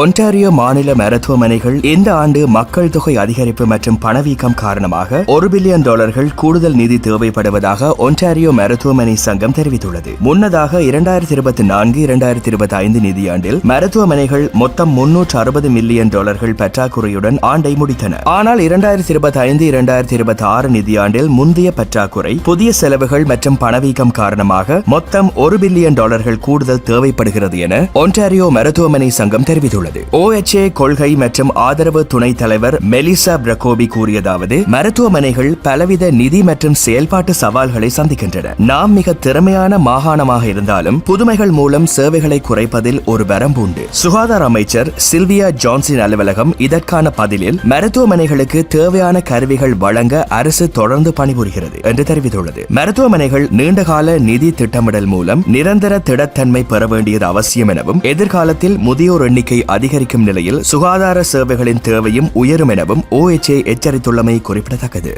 Ontario மாநில மருத்துவமனைகள் இந்த ஆண்டு மக்கள் தொகை அதிகரிப்பு மற்றும் பணவீக்கம் காரணமாக ஒரு பில்லியன் டாலர்கள் கூடுதல் நிதி தேவைப்படுவதாக ஒன்டாரியோ மருத்துவமனை சங்கம் தெரிவித்துள்ளது. முன்னதாக இரண்டாயிரத்தி இருபத்தி நான்கு இரண்டாயிரத்தி இருபத்தி ஐந்து நிதியாண்டில் மருத்துவமனைகள் மொத்தம் முன்னூற்று அறுபது மில்லியன் டாலர்கள் பற்றாக்குறையுடன் ஆண்டை முடித்தன. ஆனால் இரண்டாயிரத்தி இருபத்தி ஐந்து இரண்டாயிரத்தி இருபத்தி ஆறு நிதியாண்டில் முந்தைய பற்றாக்குறை புதிய செலவுகள் மற்றும் பணவீக்கம் காரணமாக மொத்தம் ஒரு பில்லியன் டாலர்கள் கூடுதல் தேவைப்படுகிறது என ஒன்டாரியோ மருத்துவமனை சங்கம் தெரிவித்துள்ளது. OHA கொள்கை மற்றும் ஆதரவு துணைத் தலைவர் மெலிசா பிரகோபி கூறியதாவது மருத்துவமனைகள் பலவித நிதி மற்றும் செயல்பாட்டு சவால்களை சந்திக்கின்றன. நாம் மிக திறமையான மாகாணமாக இருந்தாலும் புதுமைகள் மூலம் சேவைகளை குறைப்பதில் ஒரு வரம்பு உண்டு. சுகாதார அமைச்சர் சில்வியா ஜான்சன் அலுவலகம் இதற்கான பதிலில் மருத்துவமனைகளுக்கு தேவையான கருவிகள் வழங்க அரசு தொடர்ந்து பணிபுரிகிறது என்று தெரிவித்துள்ளது. மருத்துவமனைகள் நீண்டகால நிதி திட்டமிடல் மூலம் நிரந்தர திடத்தன்மை பெற வேண்டியது அவசியம் எனவும் எதிர்காலத்தில் முதியோர் எண்ணிக்கை அதிகரிக்கும் நிலையில் சுகாதார சேவைகளின் தேவையும் உயரும் எனவும் ஓஎச்ஏ எச்சரித்துள்ளமை குறிப்பிடத்தக்கது.